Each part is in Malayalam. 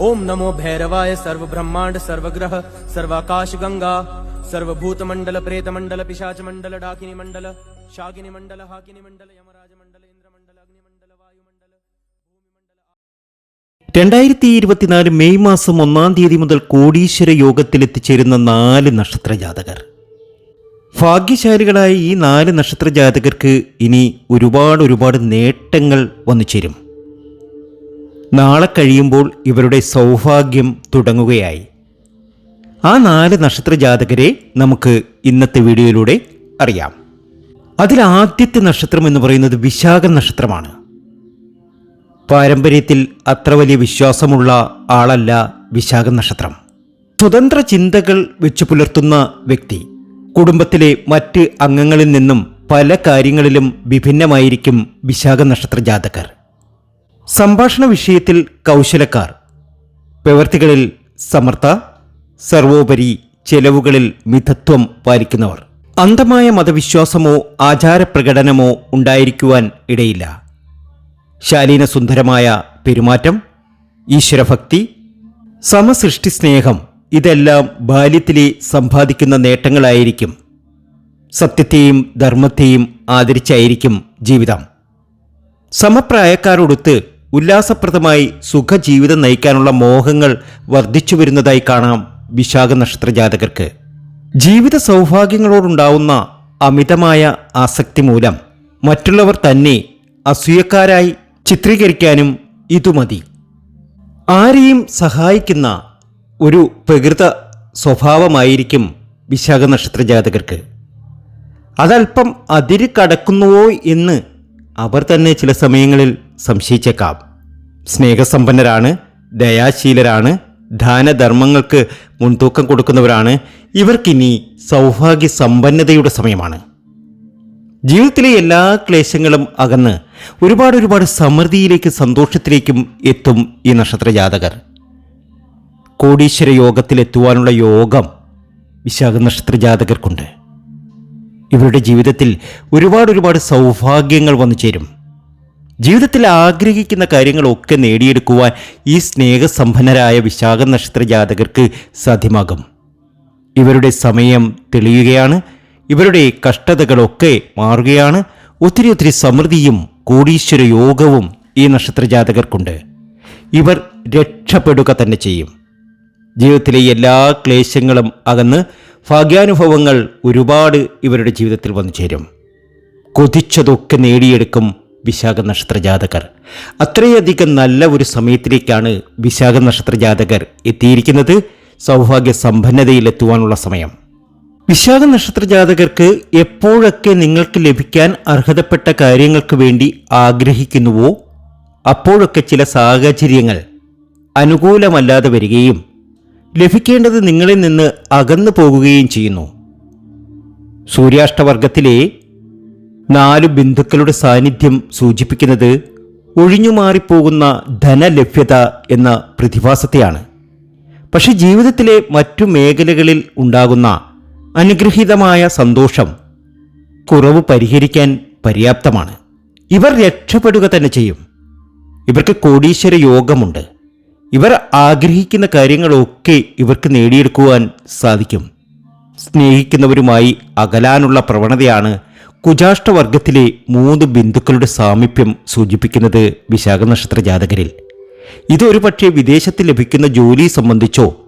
ओम नमो भैरवाय सर्व ब्रह्मांड सर्वग्रह सर्वाकाश गंगा सर्वभूत मंडल प्रेत मंडल पिशाच मंडल डाकिनी मंडल शाकिनी मंडल हाकिनी मंडल यमराज मंडल इंद्र मंडल अग्नि मंडल वायु मंडल രണ്ടായിരത്തി ഇരുപത്തിനാല് മെയ് മാസം ഒന്നാം തീയതി മുതൽ കോടീശ്വര യോഗത്തിൽ എത്തിച്ചേരുന്ന നാല് നക്ഷത്ര ജാതകർ ഭാഗ്യശാലികളായ ഈ നാല് നക്ഷത്ര ജാതകർക്ക് ഇനി ഒരുപാട് ഒരുപാട് നേട്ടങ്ങൾ വന്നു ചേരും നാളെ കഴിയുമ്പോൾ ഇവരുടെ സൗഭാഗ്യം തുടങ്ങുകയായി. ആ നാല് നക്ഷത്ര ജാതകരെ നമുക്ക് ഇന്നത്തെ വീഡിയോയിലൂടെ അറിയാം. അതിൽ ആദ്യത്തെ നക്ഷത്രം എന്ന് പറയുന്നത് വിശാഖ നക്ഷത്രമാണ്. പാരമ്പര്യത്തിൽ അത്ര വലിയ വിശ്വാസമുള്ള ആളല്ല വിശാഖ നക്ഷത്രം. സ്വതന്ത്ര ചിന്തകൾ വെച്ചു പുലർത്തുന്ന വ്യക്തി കുടുംബത്തിലെ മറ്റ് അംഗങ്ങളിൽ നിന്നും പല കാര്യങ്ങളിലും വിഭിന്നമായിരിക്കും വിശാഖ നക്ഷത്ര ജാതകർ സംഭാഷണ വിഷയത്തിൽ കൗശലക്കാർ. പ്രവൃത്തികളിൽ സമർത്ഥ സർവോപരി ചെലവുകളിൽ മിതത്വം പാലിക്കുന്നവർ. അന്ധമായ മതവിശ്വാസമോ ആചാരപ്രകടനമോ ഉണ്ടായിരിക്കുവാൻ ഇടയില്ല. ശാലീന സുന്ദരമായ പെരുമാറ്റം ഈശ്വരഭക്തി സമസൃഷ്ടി സ്നേഹം ഇതെല്ലാം ബാല്യത്തിലെ സമ്പാദിക്കുന്ന നേട്ടങ്ങളായിരിക്കും. സത്യത്തെയും ധർമ്മത്തെയും ആദരിച്ചായിരിക്കും ജീവിതം. സമപ്രായക്കാരോടൊത്ത് ഉല്ലാസപ്രദമായി സുഖജീവിതം നയിക്കാനുള്ള മോഹങ്ങൾ വർദ്ധിച്ചു വരുന്നതായി കാണാം വിശാഖ നക്ഷത്ര ജാതകർക്ക് ജീവിത സൗഭാഗ്യങ്ങളോടുണ്ടാവുന്ന അമിതമായ ആസക്തി മൂലം മറ്റുള്ളവർ തന്നെ അസൂയക്കാരായി ചിത്രീകരിക്കാനും ഇതു മതി. ആരെയും സഹായിക്കുന്ന ഒരു പ്രകൃത സ്വഭാവമായിരിക്കും വിശാഖ നക്ഷത്ര ജാതകർക്ക് അതല്പം അതിര് കടക്കുന്നുവോ എന്ന് അവർ തന്നെ ചില സമയങ്ങളിൽ സംശയിച്ചേക്കാം. സ്നേഹസമ്പന്നരാണ് ദയാശീലരാണ് ദാനധർമ്മങ്ങൾക്ക് മുൻതൂക്കം കൊടുക്കുന്നവരാണ്. ഇവർക്കിനി സൗഭാഗ്യ സമ്പന്നതയുടെ സമയമാണ്. ജീവിതത്തിലെ എല്ലാ ക്ലേശങ്ങളും അകന്ന് ഒരുപാട് ഒരുപാട് സമൃദ്ധിയിലേക്കും സന്തോഷത്തിലേക്കും എത്തും ഈ നക്ഷത്ര ജാതകർ. കോടീശ്വര യോഗത്തിലെത്തുവാനുള്ള യോഗം വിശാഖ നക്ഷത്ര ജാതകർക്കുണ്ട്. ഇവരുടെ ജീവിതത്തിൽ ഒരുപാട് ഒരുപാട് സൗഭാഗ്യങ്ങൾ വന്നു ചേരും ജീവിതത്തിൽ ആഗ്രഹിക്കുന്ന കാര്യങ്ങളൊക്കെ നേടിയെടുക്കുവാൻ ഈ സ്നേഹസമ്പന്നരായ വിശാഖ നക്ഷത്ര ജാതകർക്ക് സാധ്യമാകും. ഇവരുടെ സമയം തെളിയുകയാണ്. ഇവരുടെ കഷ്ടതകളൊക്കെ മാറുകയാണ്. ഒത്തിരി ഒത്തിരി സമൃദ്ധിയും കോടീശ്വര യോഗവും ഈ നക്ഷത്ര ജാതകർക്കുണ്ട്. ഇവർ രക്ഷപ്പെടുക തന്നെ ചെയ്യും. ജീവിതത്തിലെ എല്ലാ ക്ലേശങ്ങളും അകന്ന് ഭാഗ്യാനുഭവങ്ങൾ ഒരുപാട് ഇവരുടെ ജീവിതത്തിൽ വന്നു ചേരും. കൊതിച്ചതൊക്കെ നേടിയെടുക്കും വിശാഖ നക്ഷത്ര ജാതകർ അത്രയധികം നല്ല ഒരു സമയത്തിലേക്കാണ് വിശാഖ നക്ഷത്ര ജാതകർ എത്തിയിരിക്കുന്നത്. സൗഭാഗ്യ സമ്പന്നതയിലെത്തുവാനുള്ള സമയം. വിശാഖ നക്ഷത്ര ജാതകർക്ക് എപ്പോഴൊക്കെ നിങ്ങൾക്ക് ലഭിക്കാൻ അർഹതപ്പെട്ട കാര്യങ്ങൾക്ക് വേണ്ടി ആഗ്രഹിക്കുന്നുവോ അപ്പോഴൊക്കെ ചില സാഹചര്യങ്ങൾ അനുകൂലമല്ലാതെ വരികയും ലഭിക്കേണ്ടത് നിങ്ങളിൽ നിന്ന് അകന്നു പോകുകയും ചെയ്യുന്നു. സൂര്യാഷ്ടവർഗത്തിലെ നാല് ബിന്ദുക്കളുടെ സാന്നിധ്യം സൂചിപ്പിക്കുന്നത് ഒഴിഞ്ഞുമാറിപ്പോകുന്ന ധനലഭ്യത എന്ന പ്രതിഭാസത്തെയാണ്. പക്ഷെ ജീവിതത്തിലെ മറ്റു മേഖലകളിൽ ഉണ്ടാകുന്ന അനുഗ്രഹീതമായ സന്തോഷം കുറവ് പരിഹരിക്കാൻ പര്യാപ്തമാണ്. ഇവർ രക്ഷപ്പെടുക തന്നെ ചെയ്യും. ഇവർക്ക് കോടീശ്വര യോഗമുണ്ട്. ഇവർ ആഗ്രഹിക്കുന്ന കാര്യങ്ങളൊക്കെ ഇവർക്ക് നേടിയെടുക്കുവാൻ സാധിക്കും. സ്നേഹിക്കുന്നവരുമായി അകലാനുള്ള പ്രവണതയാണ് കുജാഷ്ടവർഗത്തിലെ മൂന്ന് ബിന്ദുക്കളുടെ സാമീപ്യം സൂചിപ്പിക്കുന്നത് വിശാഖ നക്ഷത്ര ജാതകരിൽ. ഇതൊരു പക്ഷേ വിദേശത്ത് ലഭിക്കുന്ന ജോലി സംബന്ധിച്ചോ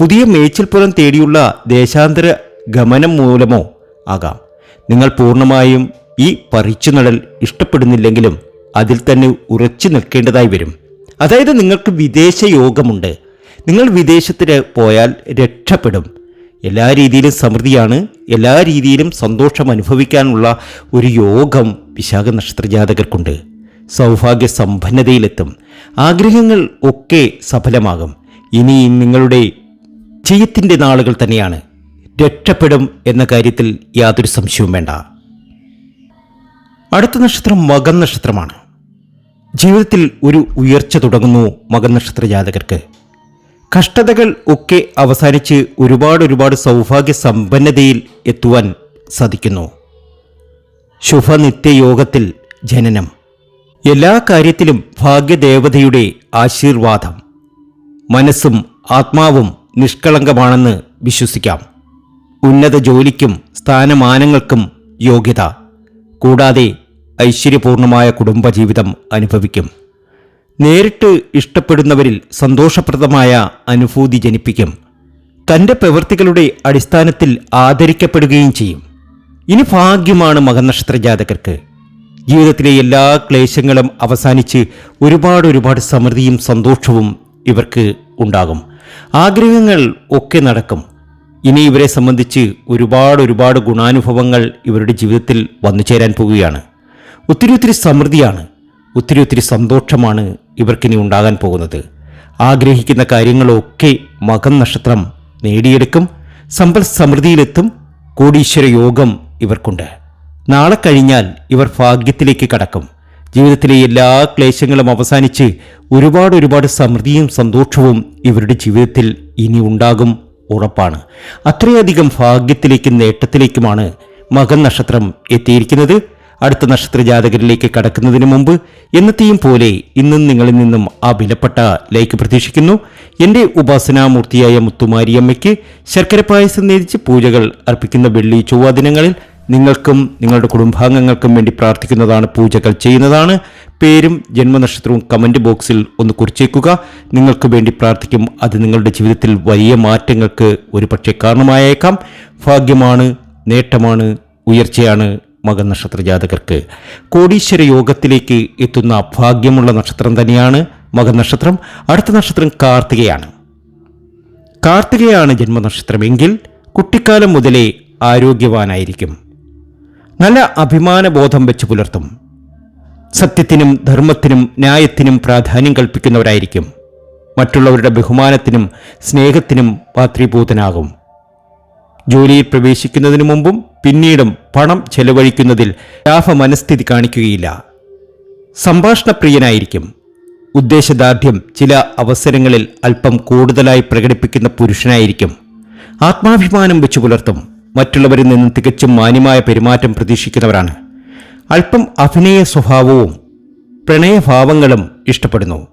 പുതിയ മേച്ചിൽപ്പുറം തേടിയുള്ള ദേശാന്തര ഗമനം മൂലമോ ആകാം. നിങ്ങൾ പൂർണമായും ഈ പറിച്ചുനടൽ ഇഷ്ടപ്പെടുന്നില്ലെങ്കിലും അതിൽ തന്നെ ഉറച്ചു നിൽക്കേണ്ടതായി വരും. അതായത് നിങ്ങൾക്ക് വിദേശ യോഗമുണ്ട്. നിങ്ങൾ വിദേശത്തിന് പോയാൽ രക്ഷപ്പെടും. എല്ലാ രീതിയിലും സമൃദ്ധിയാണ് എല്ലാ രീതിയിലും സന്തോഷം അനുഭവിക്കാനുള്ള ഒരു യോഗം വിശാഖ നക്ഷത്ര ജാതകർക്കുണ്ട് സൗഭാഗ്യ സമ്പന്നതയിലെത്തും ആഗ്രഹങ്ങൾ ഒക്കെ സഫലമാകും. ഇനി നിങ്ങളുടെ ജയത്തിന്റെ നാളുകൾ തന്നെയാണ്. രക്ഷപ്പെടും എന്ന കാര്യത്തിൽ യാതൊരു സംശയവും വേണ്ട. അടുത്ത നക്ഷത്രം മകൻ നക്ഷത്രമാണ്. ജീവിതത്തിൽ ഒരു ഉയർച്ച തുടങ്ങുന്നു മകൻ നക്ഷത്ര ജാതകർക്ക് കഷ്ടതകൾ ഒക്കെ അവസാനിച്ച് ഒരുപാട് ഒരുപാട് സൗഭാഗ്യ സമ്പന്നതയിൽ എത്തുവാൻ സാധിക്കുന്നു. ശുഭനിത്യയോഗത്തിൽ ജനനം. എല്ലാ കാര്യത്തിലും ഭാഗ്യദേവതയുടെ ആശീർവാദം. മനസ്സും ആത്മാവും നിഷ്കളങ്കമാണെന്ന് വിശ്വസിക്കാം. ഉന്നത ജോലിക്കും സ്ഥാനമാനങ്ങൾക്കും യോഗ്യത. കൂടാതെ ഐശ്വര്യപൂർണമായ കുടുംബജീവിതം അനുഭവിക്കും. നേരിട്ട് ഇഷ്ടപ്പെടുന്നവരിൽ സന്തോഷപ്രദമായ അനുഭൂതി ജനിപ്പിക്കും. തന്റെ പ്രവൃത്തികളുടെ അടിസ്ഥാനത്തിൽ ആദരിക്കപ്പെടുകയും ചെയ്യും. ഇനി ഭാഗ്യമാണ് മകനക്ഷത്ര ജാതകർക്ക് ജീവിതത്തിലെ എല്ലാ ക്ലേശങ്ങളും അവസാനിച്ച് ഒരുപാട് ഒരുപാട് സമൃദ്ധിയും സന്തോഷവും ഇവർക്ക് ഉണ്ടാകും. ആഗ്രഹങ്ങൾ ഒക്കെ നടക്കും. ഇനി ഇവരെ സംബന്ധിച്ച് ഒരുപാട് ഒരുപാട് ഗുണാനുഭവങ്ങൾ ഇവരുടെ ജീവിതത്തിൽ വന്നു ചേരാൻ പോവുകയാണ്. ഒത്തിരി ഒത്തിരി സമൃദ്ധിയാണ്. ഒത്തിരി ഒത്തിരി സന്തോഷമാണ് ഇവർക്കിനി ഉണ്ടാകാൻ പോകുന്നത്. ആഗ്രഹിക്കുന്ന കാര്യങ്ങളൊക്കെ മകം നക്ഷത്രം നേടിയെടുക്കും സമ്പൽ സമൃദ്ധിയിലെത്തും കോടീശ്വര യോഗം ഇവർക്കുണ്ട്. നാളെ കഴിഞ്ഞാൽ ഇവർ ഭാഗ്യത്തിലേക്ക് കടക്കും. ജീവിതത്തിലെ എല്ലാ ക്ലേശങ്ങളും അവസാനിച്ച് ഒരുപാട് ഒരുപാട് സമൃദ്ധിയും സന്തോഷവും ഇവരുടെ ജീവിതത്തിൽ ഇനി ഉണ്ടാകും ഉറപ്പാണ്. അത്രയധികം ഭാഗ്യത്തിലേക്കും നേട്ടത്തിലേക്കുമാണ് മകൻ നക്ഷത്രം എത്തിയിരിക്കുന്നത്. അടുത്ത നക്ഷത്ര ജാതകരിലേക്ക് കടക്കുന്നതിന് മുമ്പ് എന്നത്തെയും പോലെ ഇന്നും നിങ്ങളിൽ നിന്നും ആ വിലപ്പെട്ട ലൈക്ക് പ്രതീക്ഷിക്കുന്നു. എന്റെ ഉപാസനാമൂർത്തിയായ മുത്തുമാരിയമ്മയ്ക്ക് ശർക്കര പായസം നേരിച്ച് പൂജകൾ അർപ്പിക്കുന്ന വെള്ളി ചൊവ്വ ദിനങ്ങളിൽ നിങ്ങൾക്കും നിങ്ങളുടെ കുടുംബാംഗങ്ങൾക്കും വേണ്ടി പ്രാർത്ഥിക്കുന്നതാണ് പൂജകൾ ചെയ്യുന്നതാണ്. പേരും ജന്മനക്ഷത്രവും കമന്റ് ബോക്സിൽ ഒന്ന് കുറിച്ചേക്കുക. നിങ്ങൾക്ക് വേണ്ടി പ്രാർത്ഥിക്കും. അത് നിങ്ങളുടെ ജീവിതത്തിൽ വലിയ മാറ്റങ്ങൾക്ക് ഒരു പക്ഷേ കാരണമായേക്കാം. ഭാഗ്യമാണ് നേട്ടമാണ് ഉയർച്ചയാണ് മകൻ നക്ഷത്ര ജാതകർക്ക് കോടീശ്വര യോഗത്തിലേക്ക് എത്തുന്ന ഭാഗ്യമുള്ള നക്ഷത്രം തന്നെയാണ് മകൻ നക്ഷത്രം അടുത്ത നക്ഷത്രം കാർത്തികയാണ്. കാർത്തികയാണ് ജന്മനക്ഷത്രമെങ്കിൽ കുട്ടിക്കാലം മുതലേ ആരോഗ്യവാനായിരിക്കും. നല്ല അഭിമാനബോധം വെച്ച് പുലർത്തും. സത്യത്തിനും ധർമ്മത്തിനും ന്യായത്തിനും പ്രാധാന്യം കൽപ്പിക്കുന്നവരായിരിക്കും. മറ്റുള്ളവരുടെ ബഹുമാനത്തിനും സ്നേഹത്തിനും പാത്രീഭൂതനാകും. ജോലിയിൽ പ്രവേശിക്കുന്നതിനു മുമ്പും പിന്നീടും പണം ചെലവഴിക്കുന്നതിൽ ലാഭമനസ്ഥിതി കാണിക്കുകയില്ല. സംഭാഷണപ്രിയനായിരിക്കും ഉദ്ദേശദാർഢ്യം ചില അവസരങ്ങളിൽ അല്പം കൂടുതലായി പ്രകടിപ്പിക്കുന്ന പുരുഷനായിരിക്കും. ആത്മാഭിമാനം വെച്ചു പുലർത്തും. മറ്റുള്ളവരിൽ നിന്ന് തികച്ചും മാന്യമായ പെരുമാറ്റം പ്രതീക്ഷിക്കുന്നവരാണ്. അല്പം അഭിനയ സ്വഭാവവും പ്രണയഭാവങ്ങളും ഇഷ്ടപ്പെടുന്നു.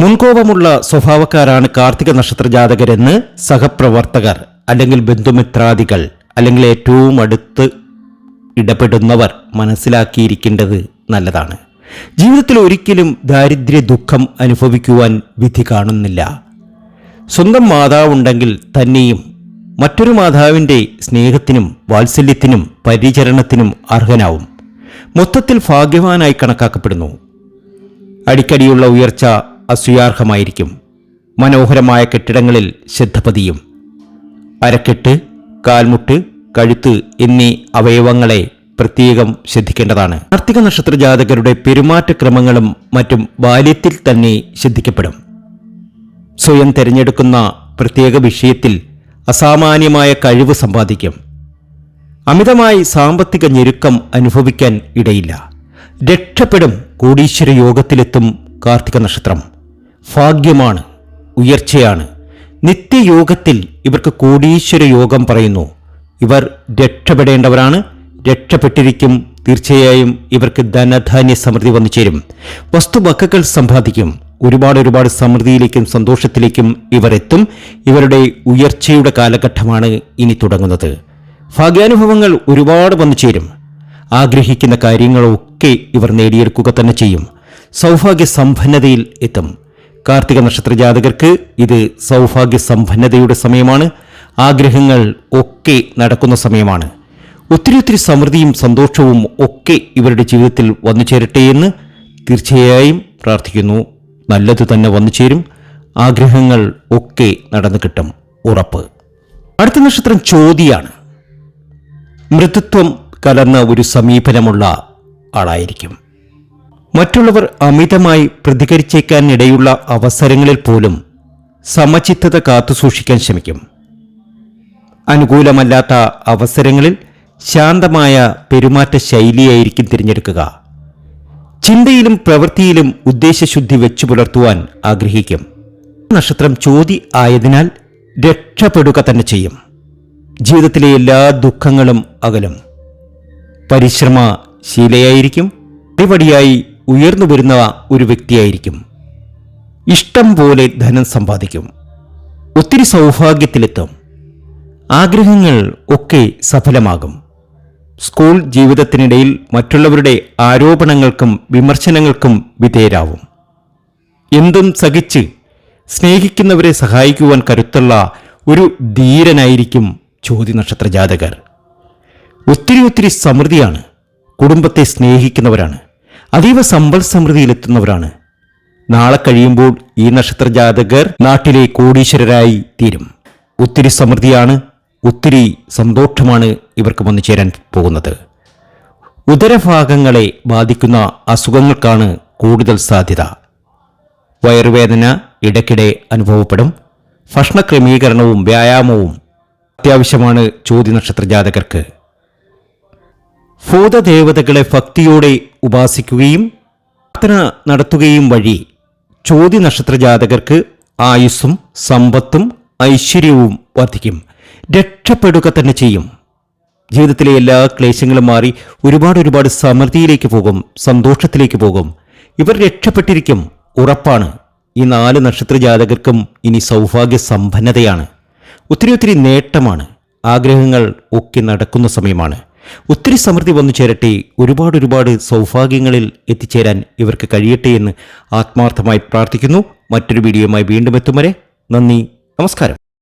മുൻകോപമുള്ള സ്വഭാവക്കാരാണ് കാർത്തിക നക്ഷത്ര ജാതകരെന്ന് സഹപ്രവർത്തകർ അല്ലെങ്കിൽ ബന്ധുമിത്രാദികൾ അല്ലെങ്കിൽ ഏറ്റവും അടുത്ത് ഇടപെടുന്നവർ മനസ്സിലാക്കിയിരിക്കേണ്ടത് നല്ലതാണ്. ജീവിതത്തിൽ ഒരിക്കലും ദാരിദ്ര്യ ദുഃഖം അനുഭവിക്കുവാൻ വിധി കാണുന്നില്ല. സ്വന്തം മാതാവുണ്ടെങ്കിൽ തന്നെയും മറ്റൊരു മാതാവിന്റെ സ്നേഹത്തിനും വാത്സല്യത്തിനും പരിചരണത്തിനും അർഹനാവും. മൊത്തത്തിൽ ഭാഗ്യവാനായി കണക്കാക്കപ്പെടുന്നു. അടിക്കടിയുള്ള ഉയർച്ച അസൂയാർഹമായിരിക്കും മനോഹരമായ കെട്ടിടങ്ങളിൽ ശ്രദ്ധ പതിയും. അരക്കെട്ട് കാൽമുട്ട് കഴുത്ത് എന്നീ അവയവങ്ങളെ പ്രത്യേകം ശ്രദ്ധിക്കേണ്ടതാണ്. കാർത്തിക നക്ഷത്ര ജാതകരുടെ പെരുമാറ്റക്രമങ്ങളും മറ്റും ബാല്യത്തിൽ തന്നെ ശ്രദ്ധിക്കപ്പെടും. സ്വയം തിരഞ്ഞെടുക്കുന്ന പ്രത്യേക വിഷയത്തിൽ അസാമാന്യമായ കഴിവ് സമ്പാദിക്കും. അമിതമായി സാമ്പത്തിക ഞെരുക്കം അനുഭവിക്കാൻ ഇടയില്ല. രക്ഷപ്പെടും കോടീശ്വര യോഗത്തിലെത്തും കാർത്തിക നക്ഷത്രം. ഭാഗ്യമാണ് ഉയർച്ചയാണ്. നിത്യയോഗത്തിൽ ഇവർക്ക് കോടീശ്വര യോഗം പറയുന്നു. ഇവർ രക്ഷപ്പെടേണ്ടവരാണ്. രക്ഷപ്പെട്ടിരിക്കും. തീർച്ചയായും ഇവർക്ക് ധനധാന്യ സമൃദ്ധി വന്നു ചേരും. വസ്തുവക്കകൾ സമ്പാദിക്കും. ഒരുപാട് ഒരുപാട് സമൃദ്ധിയിലേക്കും സന്തോഷത്തിലേക്കും ഇവർ എത്തും ഇവരുടെ ഉയർച്ചയുടെ കാലഘട്ടമാണ് ഇനി തുടങ്ങുന്നത്. ഭാഗ്യാനുഭവങ്ങൾ ഒരുപാട് വന്നു ചേരും. ആഗ്രഹിക്കുന്ന കാര്യങ്ങളൊക്കെ ഇവർ നേടിയെടുക്കുക തന്നെ ചെയ്യും. സൗഭാഗ്യ സമ്പന്നതയിൽ എത്തും. കാർത്തിക നക്ഷത്ര ജാതകർക്ക് ഇത് സൗഭാഗ്യ സമ്പന്നതയുടെ സമയമാണ്. ആഗ്രഹങ്ങൾ ഒക്കെ നടക്കുന്ന സമയമാണ്. ഒത്തിരി ഒത്തിരി സമൃദ്ധിയും സന്തോഷവും ഒക്കെ ഇവരുടെ ജീവിതത്തിൽ വന്നു ചേരട്ടെ എന്ന് തീർച്ചയായും പ്രാർത്ഥിക്കുന്നു. നല്ലത് തന്നെ വന്നു ചേരും. ആഗ്രഹങ്ങൾ ഒക്കെ നടന്നു കിട്ടും. ഉറപ്പ്. അടുത്ത നക്ഷത്രം ചോതിയാണ്. മൃദുത്വം കലർന്ന ഒരു സമീപനമുള്ള ആളായിരിക്കും. മറ്റുള്ളവർ അമിതമായി പ്രതികരിച്ചേക്കാനിടയുള്ള അവസരങ്ങളിൽ പോലും സമചിത്തത കാത്തുസൂക്ഷിക്കാൻ ശ്രമിക്കും. അനുകൂലമല്ലാത്ത അവസരങ്ങളിൽ ശാന്തമായ പെരുമാറ്റ ശൈലിയായിരിക്കും തിരഞ്ഞെടുക്കുക. ചിന്തയിലും പ്രവൃത്തിയിലും ഉദ്ദേശശുദ്ധി വെച്ചു പുലർത്തുവാൻ ആഗ്രഹിക്കും. നക്ഷത്രം ചോതി ആയതിനാൽ രക്ഷപ്പെടുക തന്നെ ചെയ്യും. ജീവിതത്തിലെ എല്ലാ ദുഃഖങ്ങളും അകലും. പരിശ്രമ ശീലയായിരിക്കും. പടിപടിയായി ഉയർന്നു വരുന്ന ഒരു വ്യക്തിയായിരിക്കും. ഇഷ്ടം പോലെ ധനം സമ്പാദിക്കും. ഒത്തിരി സൗഭാഗ്യത്തിലെത്തും. ആഗ്രഹങ്ങൾ ഒക്കെ സഫലമാകും. സ്കൂൾ ജീവിതത്തിനിടയിൽ മറ്റുള്ളവരുടെ ആരോപണങ്ങൾക്കും വിമർശനങ്ങൾക്കും വിധേയരാവും. എന്തും സഹിച്ച് സ്നേഹിക്കുന്നവരെ സഹായിക്കുവാൻ കരുത്തുള്ള ഒരു ധീരനായിരിക്കും ചോതി നക്ഷത്ര ജാതകർ ഒത്തിരി ഒത്തിരി സമൃദ്ധിയാണ്. കുടുംബത്തെ സ്നേഹിക്കുന്നവരാണ്. അതീവ സമ്പൽ സമൃദ്ധിയിലെത്തുന്നവരാണ്. നാളെ കഴിയുമ്പോൾ ഈ നക്ഷത്ര ജാതകർ നാട്ടിലെ കോടീശ്വരരായി തീരും. ഒത്തിരി സമൃദ്ധിയാണ് ഒത്തിരി സന്തോഷമാണ് ഇവർക്ക് വന്നു ചേരാൻ പോകുന്നത്. ഉദരഭാഗങ്ങളെ ബാധിക്കുന്ന അസുഖങ്ങൾക്കാണ് കൂടുതൽ സാധ്യത. വയറുവേദന ഇടയ്ക്കിടെ അനുഭവപ്പെടും. ഭക്ഷണ ക്രമീകരണവും വ്യായാമവും അത്യാവശ്യമാണ് ചോദ്യ നക്ഷത്ര ജാതകർക്ക് ഭൂതദേവതകളെ ഭക്തിയോടെ ഉപാസിക്കുകയും പ്രാർത്ഥന നടത്തുകയും വഴി ചോതി നക്ഷത്ര ജാതകർക്ക് ആയുസ്സും സമ്പത്തും ഐശ്വര്യവും വർദ്ധിക്കും. രക്ഷപ്പെടുക തന്നെ ചെയ്യും. ജീവിതത്തിലെ എല്ലാ ക്ലേശങ്ങളും മാറി ഒരുപാട് ഒരുപാട് സമൃദ്ധിയിലേക്ക് പോകും സന്തോഷത്തിലേക്ക് പോകും. ഇവർ രക്ഷപ്പെട്ടിരിക്കും. ഉറപ്പാണ്. ഈ നാല് നക്ഷത്ര ജാതകർക്കും ഇനി സൗഭാഗ്യ സമ്പന്നതയാണ് ഒത്തിരി ഒത്തിരി നേട്ടമാണ്. ആഗ്രഹങ്ങൾ ഒക്കെ നടക്കുന്ന സമയമാണ്. ഒത്തിരി സമൃദ്ധി വന്നു ചേരട്ടെ. ഒരുപാട് ഒരുപാട് സൗഭാഗ്യങ്ങളിൽ എത്തിച്ചേരാൻ ഇവർക്ക് കഴിയട്ടെ എന്ന് ആത്മാർത്ഥമായി പ്രാർത്ഥിക്കുന്നു. മറ്റൊരു വീഡിയോയുമായി വീണ്ടും എത്തും വരെ നന്ദി. നമസ്കാരം.